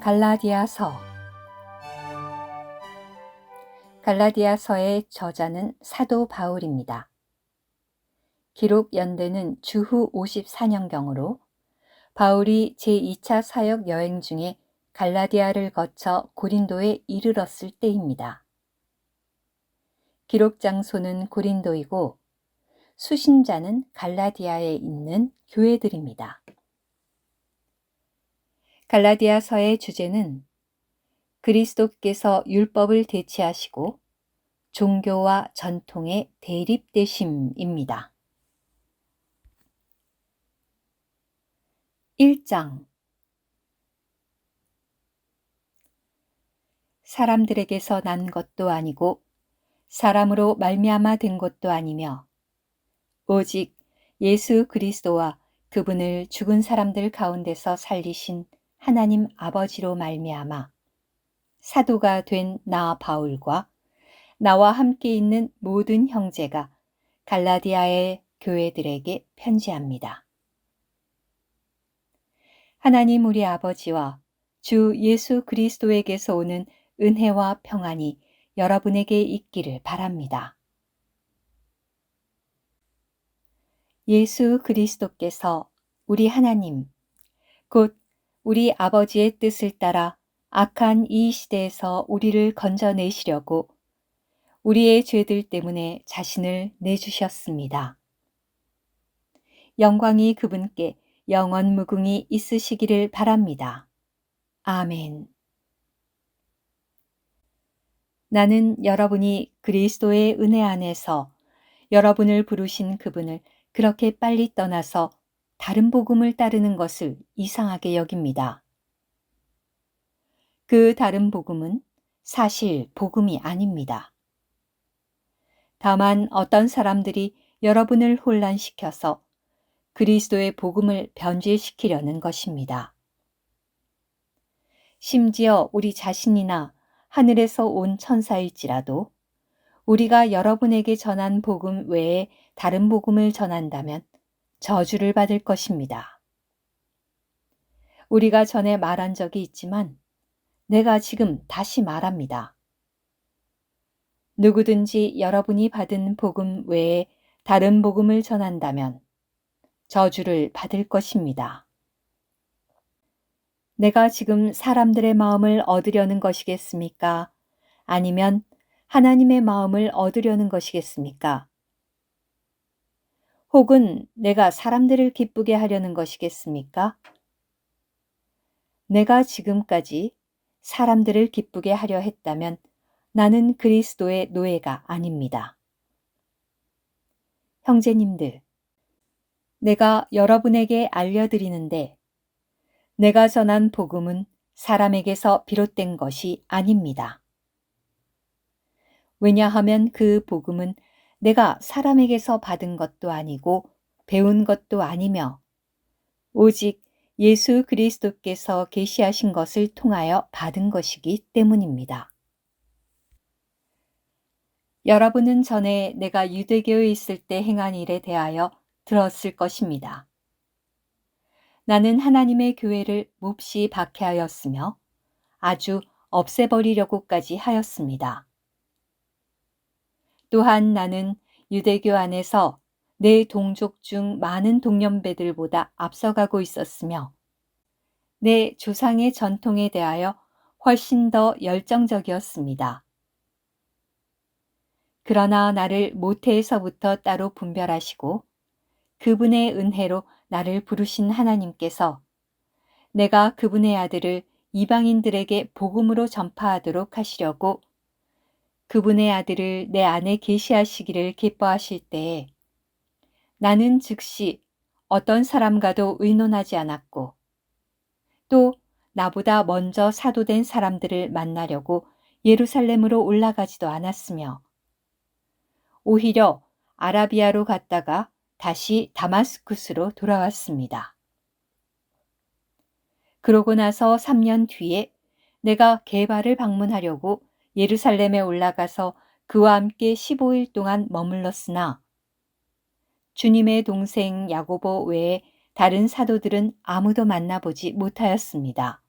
갈라디아서 갈라디아서의 저자는 사도 바울입니다. 기록 연대는 주후 54년경으로 바울이 제2차 사역 여행 중에 갈라디아를 거쳐 고린도에 이르렀을 때입니다. 기록 장소는 고린도이고 수신자는 갈라디아에 있는 교회들입니다. 갈라디아서의 주제는 그리스도께서 율법을 대체하시고 종교와 전통의 대립되심입니다. 1장 사람들에게서 난 것도 아니고 사람으로 말미암아 된 것도 아니며 오직 예수 그리스도와 그분을 죽은 사람들 가운데서 살리신 하나님 아버지로 말미암아 사도가 된 나 바울과 나와 함께 있는 모든 형제가 갈라디아의 교회들에게 편지합니다. 하나님 우리 아버지와 주 예수 그리스도에게서 오는 은혜와 평안이 여러분에게 있기를 바랍니다. 예수 그리스도께서 우리 하나님, 곧 우리 아버지의 뜻을 따라 악한 이 시대에서 우리를 건져내시려고 우리의 죄들 때문에 자신을 내주셨습니다. 영광이 그분께 영원 무궁이 있으시기를 바랍니다. 아멘. 나는 여러분이 그리스도의 은혜 안에서 여러분을 부르신 그분을 그렇게 빨리 떠나서 다른 복음을 따르는 것을 이상하게 여깁니다. 그 다른 복음은 사실 복음이 아닙니다. 다만 어떤 사람들이 여러분을 혼란시켜서 그리스도의 복음을 변질시키려는 것입니다. 심지어 우리 자신이나 하늘에서 온 천사일지라도 우리가 여러분에게 전한 복음 외에 다른 복음을 전한다면 저주를 받을 것입니다. 우리가 전에 말한 적이 있지만 내가 지금 다시 말합니다. 누구든지 여러분이 받은 복음 외에 다른 복음을 전한다면 저주를 받을 것입니다. 내가 지금 사람들의 마음을 얻으려는 것이겠습니까? 아니면 하나님의 마음을 얻으려는 것이겠습니까? 혹은 내가 사람들을 기쁘게 하려는 것이겠습니까? 내가 지금까지 사람들을 기쁘게 하려 했다면 나는 그리스도의 노예가 아닙니다. 형제님들, 내가 여러분에게 알려드리는데 내가 전한 복음은 사람에게서 비롯된 것이 아닙니다. 왜냐하면 그 복음은 내가 사람에게서 받은 것도 아니고 배운 것도 아니며 오직 예수 그리스도께서 계시하신 것을 통하여 받은 것이기 때문입니다. 여러분은 전에 내가 유대교에 있을 때 행한 일에 대하여 들었을 것입니다. 나는 하나님의 교회를 몹시 박해하였으며 아주 없애버리려고까지 하였습니다. 또한 나는 유대교 안에서 내 동족 중 많은 동년배들보다 앞서가고 있었으며 내 조상의 전통에 대하여 훨씬 더 열정적이었습니다. 그러나 나를 모태에서부터 따로 분별하시고 그분의 은혜로 나를 부르신 하나님께서 내가 그분의 아들을 이방인들에게 복음으로 전파하도록 하시려고 그분의 아들을 내 안에 계시하시기를 기뻐하실 때에 나는 즉시 어떤 사람과도 의논하지 않았고 또 나보다 먼저 사도된 사람들을 만나려고 예루살렘으로 올라가지도 않았으며 오히려 아라비아로 갔다가 다시 다마스쿠스로 돌아왔습니다. 그러고 나서 3년 뒤에 내가 개발을 방문하려고 예루살렘에 올라가서 그와 함께 15일 동안 머물렀으나 주님의 동생 야고보 외에 다른 사도들은 아무도 만나보지 못하였습니다.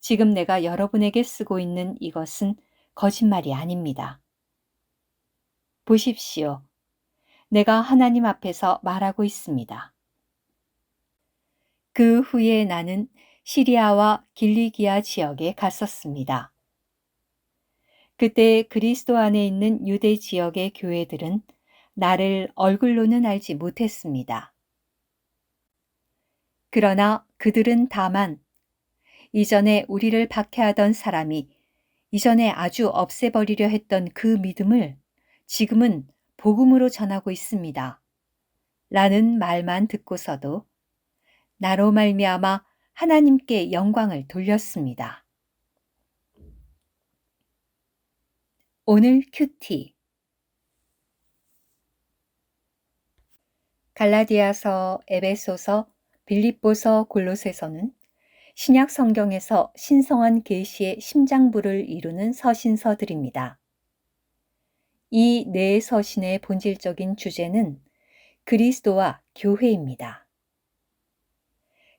지금 내가 여러분에게 쓰고 있는 이것은 거짓말이 아닙니다. 보십시오. 내가 하나님 앞에서 말하고 있습니다. 그 후에 나는 시리아와 길리기아 지역에 갔었습니다. 그때 그리스도 안에 있는 유대 지역의 교회들은 나를 얼굴로는 알지 못했습니다. 그러나 그들은 다만 이전에 우리를 박해하던 사람이 이전에 아주 없애버리려 했던 그 믿음을 지금은 복음으로 전하고 있습니다. 라는 말만 듣고서도 나로 말미암아 하나님께 영광을 돌렸습니다. 오늘 큐티 갈라디아서, 에베소서, 빌립보서, 골로새서는 신약 성경에서 신성한 계시의 심장부를 이루는 서신서들입니다. 이 네 서신의 본질적인 주제는 그리스도와 교회입니다.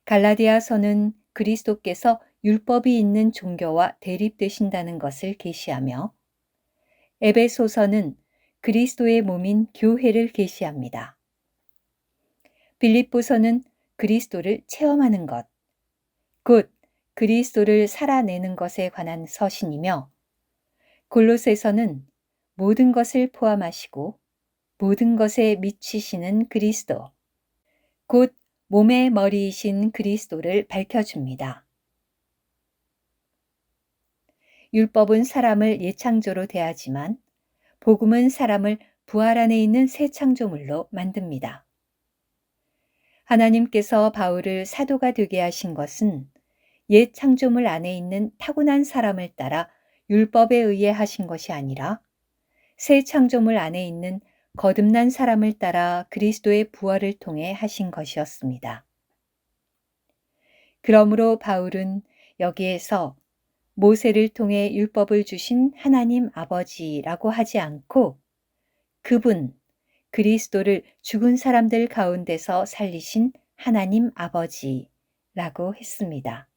갈라디아서는 그리스도께서 율법이 있는 종교와 대립되신다는 것을 계시하며 에베소서는 그리스도의 몸인 교회를 계시합니다. 빌립보서는 그리스도를 체험하는 것, 곧 그리스도를 살아내는 것에 관한 서신이며 골로새서는 모든 것을 포함하시고 모든 것에 미치시는 그리스도, 곧 몸의 머리이신 그리스도를 밝혀줍니다. 율법은 사람을 예창조로 대하지만 복음은 사람을 부활 안에 있는 새 창조물로 만듭니다. 하나님께서 바울을 사도가 되게 하신 것은 옛 창조물 안에 있는 타고난 사람을 따라 율법에 의해 하신 것이 아니라 새 창조물 안에 있는 거듭난 사람을 따라 그리스도의 부활을 통해 하신 것이었습니다. 그러므로 바울은 여기에서 모세를 통해 율법을 주신 하나님 아버지라고 하지 않고 그분, 그리스도를 죽은 사람들 가운데서 살리신 하나님 아버지라고 했습니다.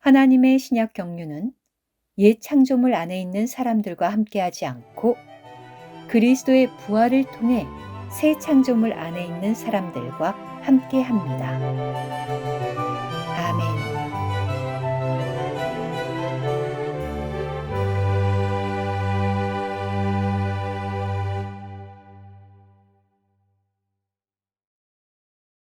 하나님의 신약 경륜은 옛 창조물 안에 있는 사람들과 함께하지 않고 그리스도의 부활을 통해 새 창조물 안에 있는 사람들과 함께 합니다. 아멘.